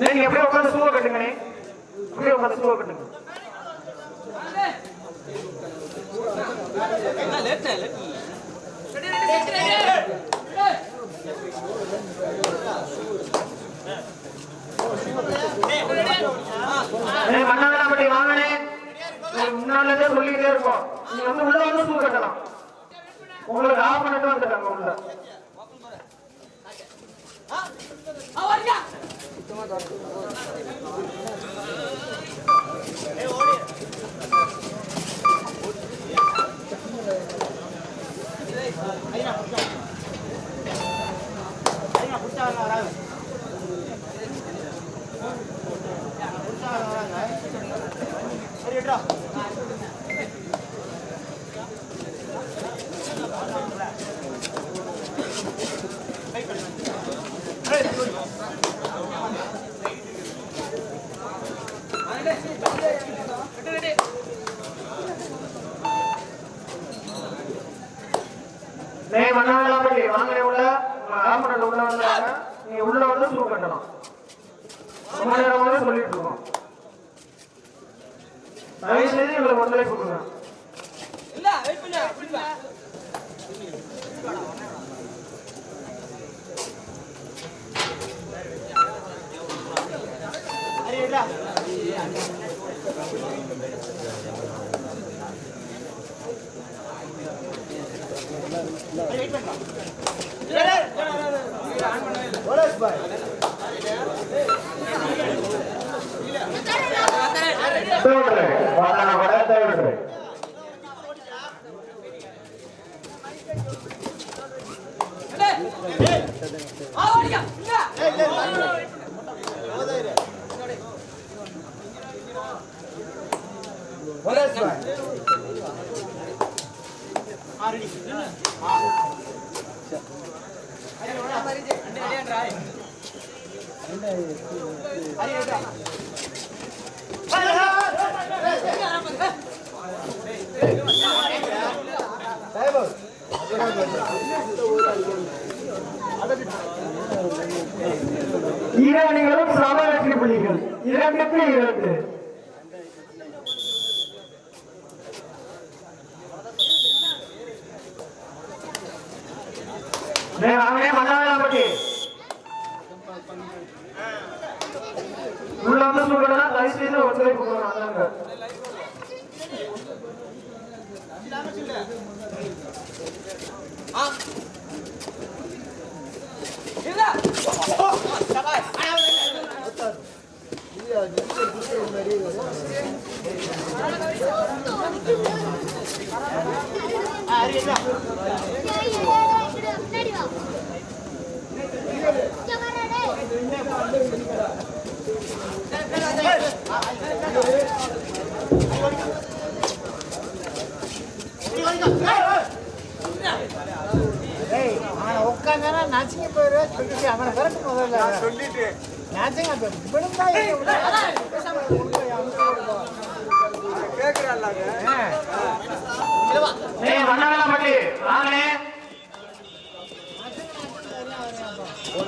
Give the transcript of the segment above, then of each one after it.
நீங்க எப்படியே உட்காந்து சூவ கட்டுங்கண்ணே. அப்படியே உட்காந்து சூவ கட்டுங்க ஏய், மண்ணாங்கடாம்பட்டி வாங்கண்ணே முன்னாலே சொல்லிக்கிட்டே இருக்கோம் நீங்க வந்து உள்ள வந்து சூ கட்டலாம் உங்களுக்கு ஆஃப் பண்ணிட்டு வந்துட்டாங்க உள்ள டேய் மண்ணாங்கடாம்பட்டி வாங்கண்ணே உள்ள உங்க ஆஃப் பண்ணிட்டு உள்ள வந்தாங்க நீங்க உள்ள வந்து சூ கட்டலாம் ரொம்ப நேரமாவே சொல்லிட்டு இருக்கோம். தயவு செய்து எங்களை ஒத்துழைப்பு கொடுங்க ஈரானிகளும் சமவெற்றி புலிகள் இரண்டுக்கு இரண்டு. Nè, bạn ơi! Bạn! நசுங்கி போயிடுவா சொல்லிட்டு அவனை விரட்டு முதல்ல. சொல்லிட்டு. நசுங்க அப்ப விழுந்தா.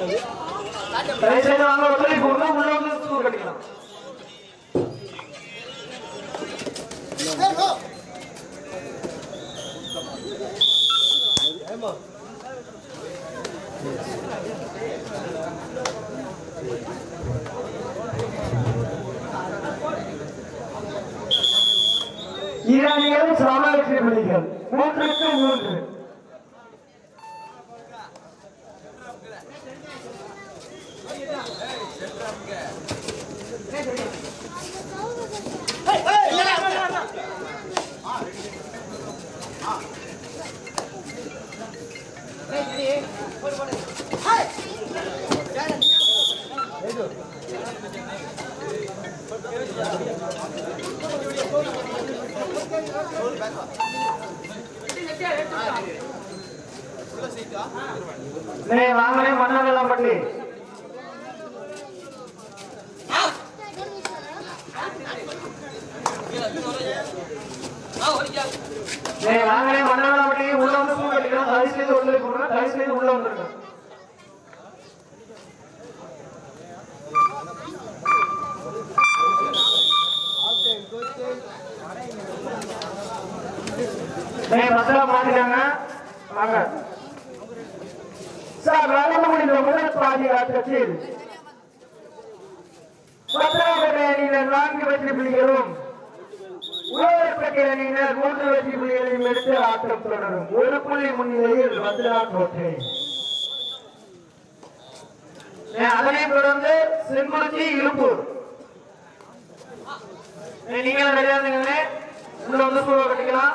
தயவு செய்து வாங்க உள்ள வந்து கட்டிக்கலாம். ஈரானிகள் சம வெற்றி மூன்றுக்கு மூன்று Hey! வாங்கலே மன்னவெல்லாம் பண்ணி. வாங்கலே மன்னவ நான்கு வெற்றி புள்ளிகளும் மூன்று வெற்றி புள்ளிகளையும் எடுத்து ஆட்டம் தொடரும். ஒரு புள்ளி முன்னிலையில் பத்ரா கோட்டை அதனைத் தொடர்ந்து செங்குறிச்சி இழுப்பூர் நீங்களும் ரெடியா உள்ள வந்து பூவை கட்டிக்கலாம்.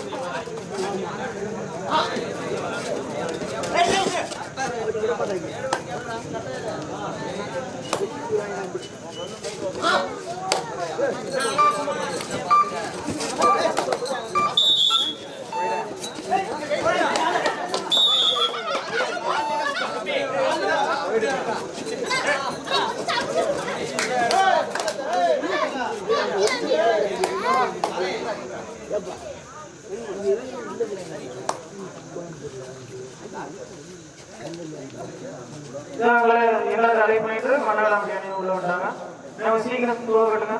மன்னராமட்டி வாங்க உள்ள வந்து பூ கட்டிக்கலாம் தயவு செய்து வாங்க நீ லேட் பண்ணா கண்டிப்பா கிராசினே இவங்களை எல்லாரும் அலை பண்ணிட்டு மன்னகலாம் பிரியாணி உள்ள வந்தாங்க. நம்ம சீக்கிரம் பூவை கட்டுங்க.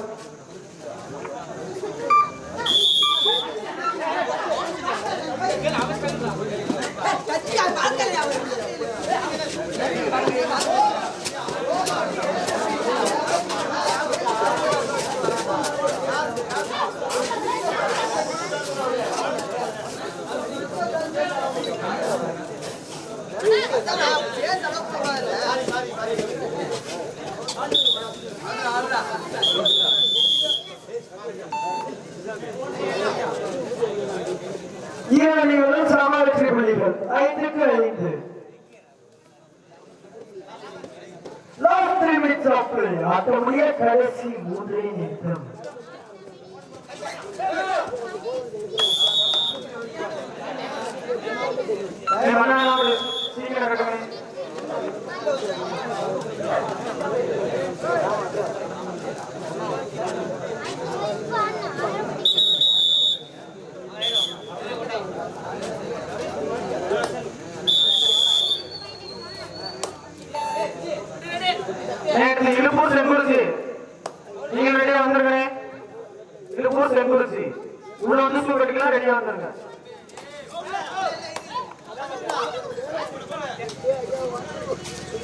இரு அணிகளும் சம வெற்றி புள்ளிகள் ஐந்துக்கு ஐந்து last three minutes of play ஆட்டமுடைய கடைசி மூன்றே நிமிடம் ஏய், மன்னகலாம் சீக்கிரம் கட்டுங்க நேற்று இழுப்பூர் செங்குறிச்சி நீங்க ரெடியா வந்துருங்க இழுப்பூர் செங்குறிச்சி உள்ள வந்து சூ கட்டிக்கலாம் ரெடியா வந்துருங்க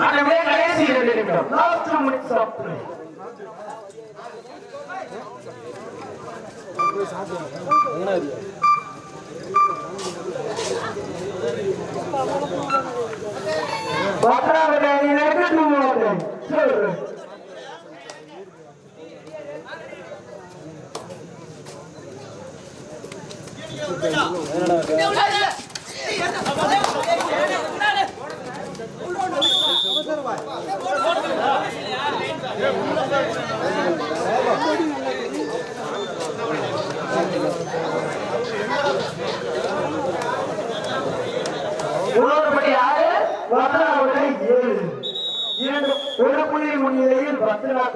ஆட்டமுடைய கடைசி இரண்டு நிமிடம் லாஸ்ட் மினிட்ஸ் ஆஃப் பிளே பத்தாவது அணியினருக்கு டூ சொல்லு உள்ளூர்படி ஆறு ஒன்றாவது ஏழு. இரண்டு ஒரு புள்ளி முன்னிலையில் பத்து நாள்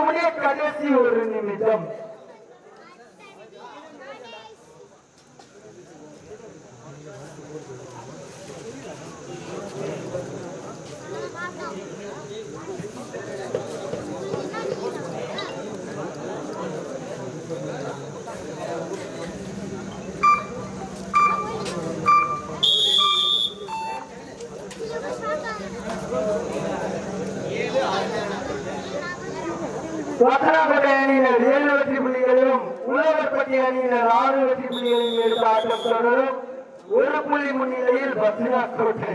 முடிய கடைசி ஒரு நிமிடம் பத்தனாபேட்டை அணியினர் ஏழு வெற்றி புள்ளிகளிலும் உழவர்பட்டி அணியினர் ஆறு வெற்றி புள்ளிகளையும் எடுத்து ஆட்டம் ஒரு புள்ளி முன்னிலையில் பத்ரினா கோட்டை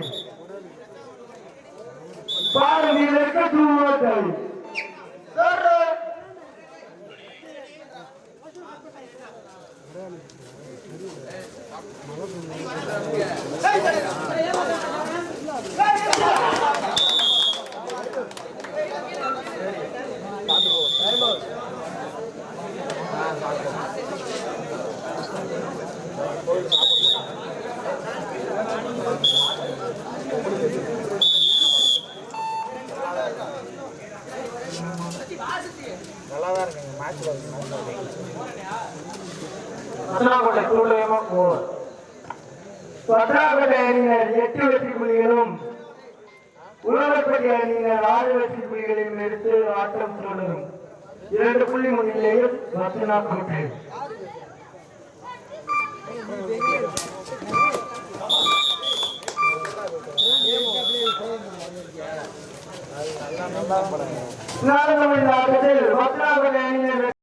பாரு வீரருக்கு பத்தனாபேட்டை சூழ்நிலையமா போர் எட்டு வெற்றி ஆறு வெற்றி புள்ளிகளையும் எடுத்து ஆட்டம் தொடரும் இரண்டு புள்ளி முன்னிலையில் ரத்னா கோட்டை நாடகம் இந்த ஆட்டத்தில் பத்னாபதி